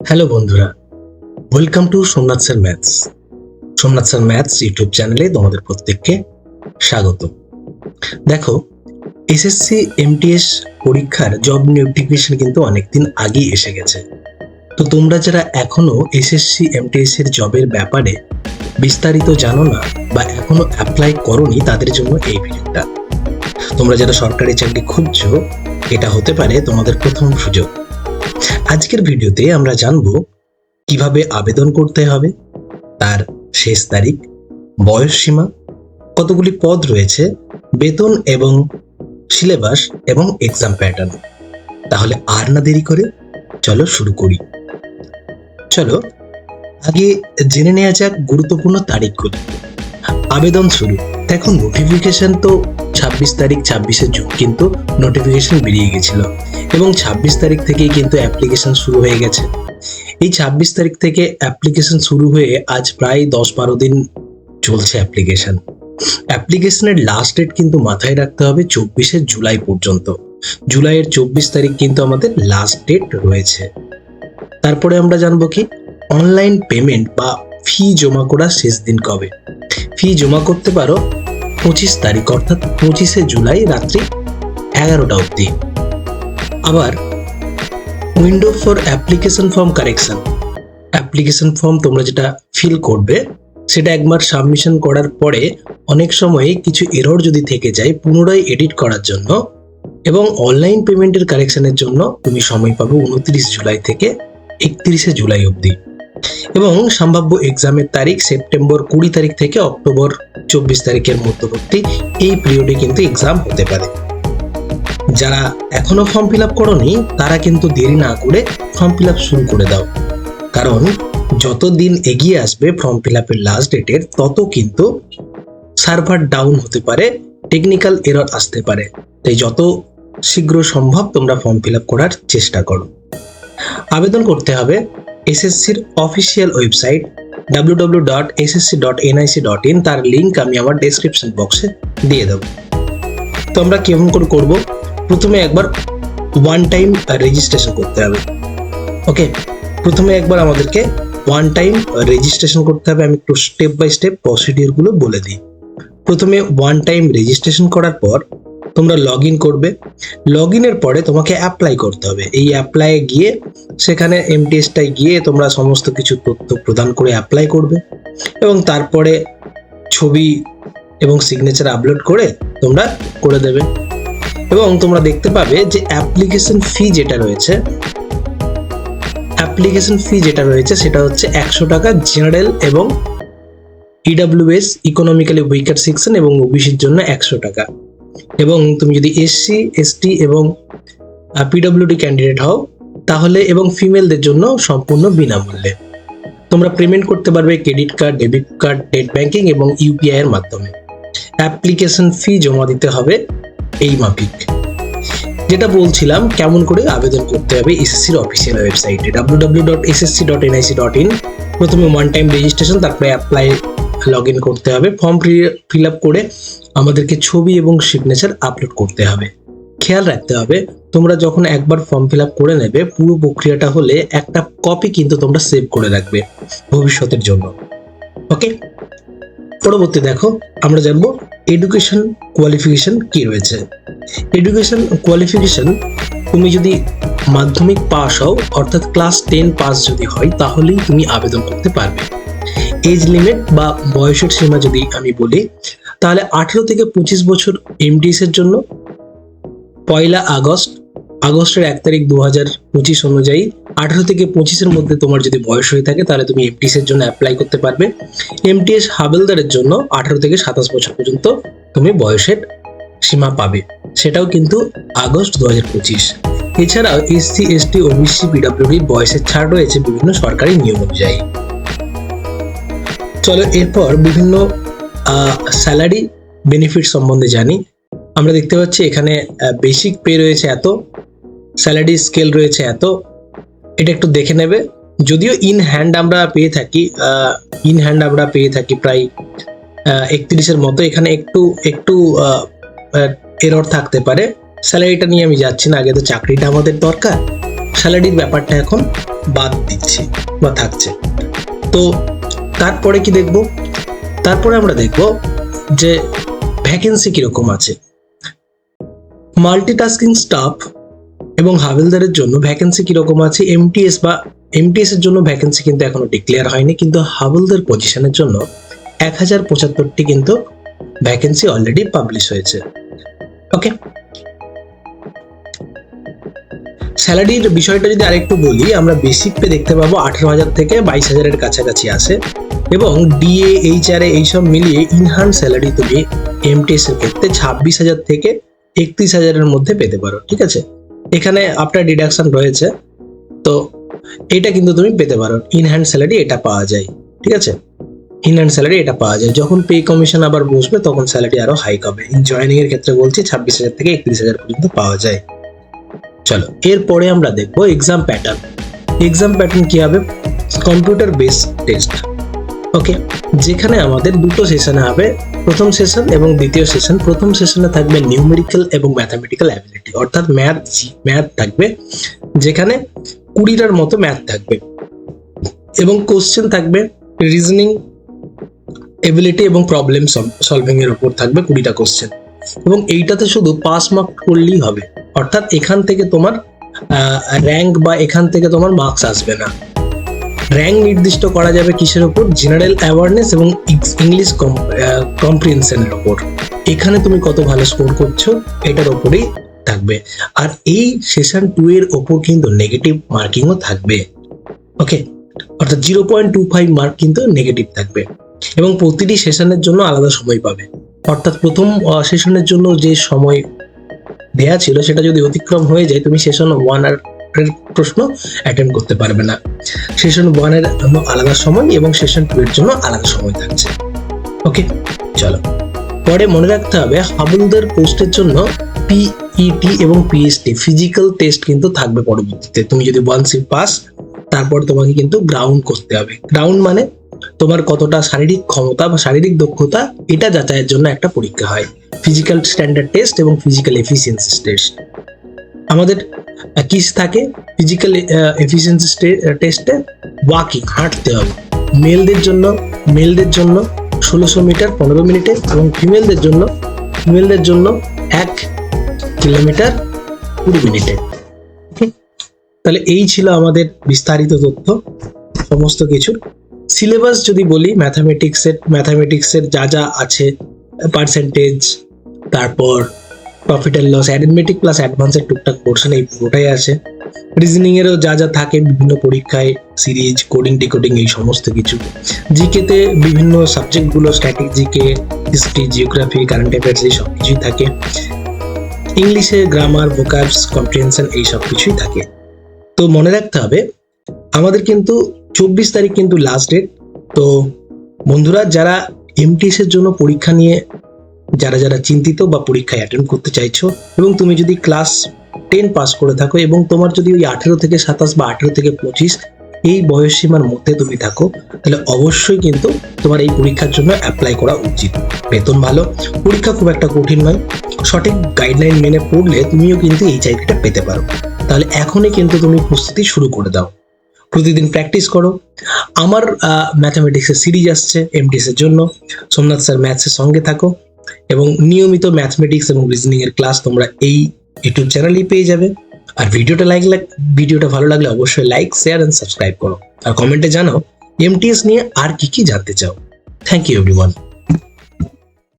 Hello বন্ধুরা, welcome to Somnath sir maths. Somnath sir maths YouTube চ্যানেলে তোমাদের প্রত্যেককে স্বাগত। দেখো এসএসসি এমটিএস পরীক্ষার জব নোটিফিকেশন কিন্তু অনেকদিন আগেই এসে গেছে। তো তোমরা যারা এখনও এসএসসি এমটিএস এর জবের ব্যাপারে বিস্তারিত জানো না বা এখনও অ্যাপ্লাই করনি, তাদের জন্য এই ভিডিওটা। তোমরা যারা সরকারি চাকরি খুঁজছো, এটা হতে পারে তোমাদের প্রথম সুযোগ। আজকের ভিডিওতে আমরা জানব কীভাবে আবেদন করতে হবে, তার শেষ তারিখ, বয়স সীমা, কতগুলি পদ রয়েছে, বেতন এবং সিলেবাস এবং এক্সাম প্যাটার্ন তাহলে আর না দেরি করে চলো শুরু করি। চলো, আগে জেনে নেওয়া যাক গুরুত্বপূর্ণ তারিখগুলো। আবেদন শুরু। দেখো নোটিফিকেশন তো ছাব্বিশ তারিখ ছাব্বিশে জুন, কিন্তু নোটিফিকেশন বেরিয়ে গেছিল এবং ছাব্বিশ তারিখ থেকেই কিন্তু অ্যাপ্লিকেশন শুরু হয়ে গেছে। এই ছাব্বিশ তারিখ থেকে অ্যাপ্লিকেশন শুরু হয়ে আজ প্রায় দশ বারো দিন চলছে অ্যাপ্লিকেশন অ্যাপ্লিকেশনের লাস্ট ডেট কিন্তু মাথায় রাখতে হবে চব্বিশে জুলাই পর্যন্ত। জুলাইয়ের চব্বিশ তারিখ কিন্তু আমাদের লাস্ট ডেট রয়েছে। তারপরে আমরা জানব কি অনলাইন পেমেন্ট বা ফি জমা করার শেষ দিন কবে। ফি জমা করতে পারো পঁচিশ তারিখ অর্থাৎ পঁচিশে জুলাই রাত্রি এগারোটা অবধি। আবার window for application form correction. Application form তোমরা যেটা ফিল করবে, সেটা একবার সাবমিশন করার পরে অনেক সময় কিছু এরর যদি থেকে যায়, পুনরায় এডিট করার জন্য এবং অনলাইন পেমেন্টের কারেকশনের জন্য তুমি সময় পাবে উনত্রিশ জুলাই থেকে একত্রিশে জুলাই অবধি। এবং সম্ভাব্য এক্সামের তারিখ সেপ্টেম্বর কুড়ি তারিখ থেকে অক্টোবর চব্বিশ তারিখের মধ্যবর্তী এই পিরিয়ডে কিন্তু এক্সাম হতে পারে। যারা এখনও ফর্ম ফিল আপ করনি, তারা কিন্তু দেরি না করে ফর্ম ফিল আপ শুরু করে দাও। কারণ যত দিন এগিয়ে আসবে ফর্ম ফিল আপের লাস্ট ডেটের তত কিন্তু সার্ভার ডাউন হতে পারে টেকনিক্যাল এরর আসতে পারে। তাই যত শীঘ্র সম্ভব তোমরা ফর্ম ফিল আপ করার চেষ্টা করো। আবেদন করতে হবে এসএসসির অফিসিয়াল ওয়েবসাইট www.ssc.nic.in তার লিংক আমি আমার ডেসক্রিপশন বক্সে দিয়ে দেবো। তো আমরা কেমন করে করব? প্রথমে একবার ওয়ান টাইম রেজিস্ট্রেশন করতে হবে। ওকে প্রথমে একবার আমাদেরকে ওয়ান টাইম রেজিস্ট্রেশন করতে হবে। আমি একটু স্টেপ বাই স্টেপ প্রসিডিওরগুলো বলে দিই। প্রথমে ওয়ান টাইম রেজিস্ট্রেশন করার পর তোমরা লগ ইন করবে। লগ ইনের পরে তোমাকে অ্যাপ্লাই করতে হবে। এই অ্যাপ্লাইয়ে গিয়ে সেখানে এমটিএসটাই গিয়ে তোমরা সমস্ত কিছু তথ্য প্রদান করে অ্যাপ্লাই করবে এবং তারপরে ছবি এবং সিগনেচার আপলোড করে তোমরা করে দেবে। এবং তোমরা দেখতে পাবে যে অ্যাপ্লিকেশন ফি যেটা রয়েছে অ্যাপ্লিকেশন ফি যেটা রয়েছে সেটা হচ্ছে একশো টাকা জেনারেল এবং ইডাব্লিউএস ইকোনমিক্যালি উইকার সেকশন এবং ওবিসির জন্য একশো টাকা। এবং তুমি যদি এসসি এসটি এবং পিডব্লিউডি ক্যান্ডিডেট হও, তাহলে এবং ফিমেলদের জন্য সম্পূর্ণ বিনামূল্যে। তোমরা পেমেন্ট করতে পারবে credit card debit card net banking এবং ইউপিআই এর মাধ্যমে। অ্যাপ্লিকেশন ফি জমা দিতে হবে এই মাফিক। যেটা বলছিলাম, কেমন করে আবেদন করতে হবে এসএসসির অফিসিয়াল ওয়েবসাইটে www.ssc.nic.in প্রথমে ওয়ান টাইম রেজিস্ট্রেশন তারপরে অ্যাপ্লাই লগ ইন করতে হবে। ফর্ম ফিল আপ করে আমাদেরকে ছবি এবং সিগনেচার আপলোড করতে হবে। খেয়াল রাখতে হবে, তোমরা যখন একবার ফর্ম ফিল করে নেবে, পুরো প্রক্রিয়াটা হলে একটা কপি কিন্তু তোমরা সেভ করে রাখবে ভবিষ্যতের জন্য। ওকে পরবর্তী দেখো, আমরা জানব এডুকেশন কোয়ালিফিকেশন কি রয়েছে। এডুকেশন কোয়ালিফিকেশন তুমি যদি মাধ্যমিক পাস হও, অর্থাৎ ক্লাস টেন পাস যদি হয়, তাহলেই তুমি আবেদন করতে পারবে। এজ লিমিট বা বয়সের সীমা যদি আমি বলি তাহলে আঠেরো থেকে পঁচিশ বছর এমডিএস এর জন্য পয়লা আগস্ট, আগস্টের এক তারিখ দু হাজার পঁচিশ অনুযায়ী আঠেরো থেকে পঁচিশের মধ্যে তোমার যদি বয়স হয়ে থাকে তাহলে তুমি এমটিএস এর জন্য অ্যাপ্লাই করতে পারবে। এমটিএস হাবেলদারের জন্য আঠারো থেকে সাতাশ বছর পর্যন্ত তুমি বয়সের সীমা পাবে। সেটাও কিন্তু আগস্ট দু হাজার পঁচিশ। এছাড়াও এসসি এসটি ওবিসি পিডাব্লিউডির বয়সের ছাড় রয়েছে বিভিন্ন সরকারি নিয়ম অনুযায়ী। চলো এরপর বিভিন্ন স্যালারি বেনিফিট সম্বন্ধে জানি। আমরা দেখতে পাচ্ছি এখানে বেসিক পে রয়েছে এত স্যালারি স্কেল রয়েছে এত। এটা একটু দেখে নেবে। যদিও ইন হ্যান্ড আমরা পেয়ে থাকি ইন হ্যান্ড আমরা পেয়ে থাকি প্রায় একত্রিশের মতো। এখানে একটু একটু এরর থাকতে পারে। স্যালারিটা নিয়ে আমি যাচ্ছি না, আগে তো চাকরিটা আমাদের দরকার। স্যালারির ব্যাপারটা এখন বাদ দিচ্ছি বা থাকছে। তো, তারপরে কি দেখব? তারপরে আমরা দেখব যে ভ্যাকেন্সি কীরকম আছে। মাল্টিটাস্কিং স্টাফ এবং হাবিলদারের জন্য ভ্যাকেন্সি কীরকম আছে এমটিএস বা এমটিএস এর জন্য ভ্যাকেন্সি কিন্তু এখনও ডিক্লেয়ার হয়নি, কিন্তু হাবিলদার পজিশনের জন্য এক হাজার পঁচাত্তরটি কিন্তু ভ্যাকেন্সি অলরেডি পাবলিশ হয়েছে। ওকে স্যালারির বিষয়টা যদি আরেকটু বলি, আমরা বেসিক পে দেখতে পাবো আঠেরো হাজার থেকে বাইশ হাজারের কাছাকাছি আসে এবং ডিএ এইচআর এইসব মিলিয়ে ইনহান্ড স্যালারি তুমি এমটিএস এর ক্ষেত্রে ছাব্বিশ হাজার থেকে একত্রিশ হাজারের মধ্যে পেতে পারো, ঠিক আছে? এখানে আপনার ডিডাকশন রয়েছে, তো এটা কিন্তু তুমি পেতে পারো। ইনহ্যান্ড স্যালারি এটা পাওয়া যায়, ঠিক আছে? ইনহ্যান্ড স্যালারি এটা পাওয়া যায়। যখন পে কমিশন আবার বসবে, তখন স্যালারি আরও হাইক হবে। জয়নিং এর ক্ষেত্রে বলছি, ছাব্বিশ হাজার থেকে একত্রিশ হাজার পর্যন্ত পাওয়া যায়। চলো, এরপরে আমরা দেখব এক্সাম প্যাটার্ন এক্সাম প্যাটার্ন কি হবে? কম্পিউটার বেস টেস্ট ওকে যেখানে আমাদের দুটো সেশনে হবে, প্রথম সেশন এবং দ্বিতীয় সেশন প্রথম সেশনে থাকবে নিউমেরিক্যাল এবং ম্যাথামেটিক্যাল অ্যাবিলিটি অর্থাৎ ম্যাথ ম্যাথ থাকবে। যেখানে কুড়িটার মতো ম্যাথ থাকবে। এবং কোশ্চেন থাকবে রিজনিং এবিলিটি এবং প্রবলেম সলভিং এর উপর থাকবে কুড়িটা কোশ্চেন এবং এইটাতে শুধু পাস মার্ক করলেই হবে। অর্থাৎ এখান থেকে তোমার র্যাঙ্ক বা এখান থেকে তোমার মার্কস আসবে না। র্যাঙ্ক নির্দিষ্ট করা যাবে কিসের উপর? জেনারেল অ্যাওয়ারনেস এবং ইংলিশ কম্প্রিহেনশনের উপর। এখানে তুমি কত ভালো স্কোর করছ, এটার ওপরেই থাকবে। আর এই সেশন টু এর ওপর কিন্তু নেগেটিভ মার্কিংও থাকবে। ওকে অর্থাৎ zero point two five mark কিন্তু নেগেটিভ থাকবে। এবং প্রতিটি সেশনের জন্য আলাদা সময় পাবে। অর্থাৎ প্রথম সেশনের জন্য যে সময় দেয়া ছিল, সেটা যদি অতিক্রম হয়ে যায়, তুমি সেশন ওয়ান আর প্রশ্ন অ্যাটেন্ড করতে পারবে না। সেশন ওয়ানের জন্য আলাদা সময় এবং সেশন টু এর জন্য আলাদা সময় থাকছে। ওকে চলো। পরে মনে রাখতে হবে, হাবুলদার পোস্টের জন্য পিইটি এবং পিএসটি ফিজিক্যাল টেস্ট কিন্তু থাকবে পরবর্তীতে। তুমি যদি ওয়ান সি পাস তারপর তোমাকে কিন্তু গ্রাউন্ড করতে হবে। গ্রাউন্ড মানে তোমার কতটা শারীরিক ক্ষমতা বা শারীরিক দক্ষতা, এটা যাচাইয়ের জন্য একটা পরীক্ষা হয়। ফিজিক্যাল স্ট্যান্ডার্ড টেস্ট এবং ফিজিক্যাল এফিসিয়েন্সি টেস্ট আমাদের কিস থাকে ফিজিক্যাল এফিসিয়েন্সি টেস্টে ওয়াকিং হাঁটতে হবে। মেলদের জন্য মেলদের জন্য ষোলোশো মিটার পনেরো মিনিটে এবং ফিমেলদের জন্য ফিমেলদের জন্য এক কিলোমিটার কুড়ি মিনিটে। তাহলে এই ছিল আমাদের বিস্তারিত তথ্য, সমস্ত কিছুর। সিলেবাস যদি বলি ম্যাথামেটিক্সের ম্যাথামেটিক্সের যা যা আছে পার্সেন্টেজ তারপর profit and loss arithmetic plus অ্যাডভান্সের টুকটাক পোর্শন এই পুরোটাই আছে। রিজনিং এরও যা যা থাকে, বিভিন্ন পরীক্ষায় সিরিজ কোডিং ডিকোডিং এই সমস্ত কিছু। জিকেতে বিভিন্ন সাবজেক্টগুলো static GK history geography current affairs এই সব কিছুই থাকে। ইংলিশে গ্রামার ভোকাবস কম্প্রিহেনশন এই সব কিছুই থাকে। তো মনে রাখতে হবে, আমাদের কিন্তু চব্বিশ তারিখ কিন্তু লাস্ট ডেট তো বন্ধুরা, যারা এমটিএস এর জন্য পরীক্ষা নিয়ে যারা যারা চিন্তিত বা পরীক্ষায় অ্যাটেন্ড করতে চাইছো, এবং তুমি যদি ক্লাস টেন পাস করে থাকো এবং তোমার যদি ওই আঠেরো থেকে সাতাশ বা আঠেরো থেকে পঁচিশ এই বয়স সীমার মধ্যে তুমি থাকো, তাহলে অবশ্যই কিন্তু তোমার এই পরীক্ষার জন্য অ্যাপ্লাই করা উচিত। বেতন ভালো, পরীক্ষা খুব একটা কঠিন নয়, সঠিক গাইডলাইন মেনে পড়লে তুমিও কিন্তু এই চাকরিটা পেতে পারো। তাহলে এখনই কিন্তু তুমি প্রস্তুতি শুরু করে দাও। প্রতিদিন প্র্যাকটিস করো। আমার ম্যাথামেটিক্সের সিরিজ আসছে এমটিএস এর জন্য। সোমনাথ স্যার ম্যাথসের সঙ্গে থাকো। এবং নিয়মিত ম্যাথমেটিক্স এবং রিজনিং এর ক্লাস তোমরা এই ইউটিউব চ্যানেলেই পেয়ে যাবে। আর ভিডিওটা লাইক লাগ ভিডিওটা ভালো লাগলে অবশ্যই লাইক শেয়ার এন্ড সাবস্ক্রাইব করো। আর কমেন্টে জানাও এমটিএস নিয়ে আর কি কি জানতে চাও। Thank you everyone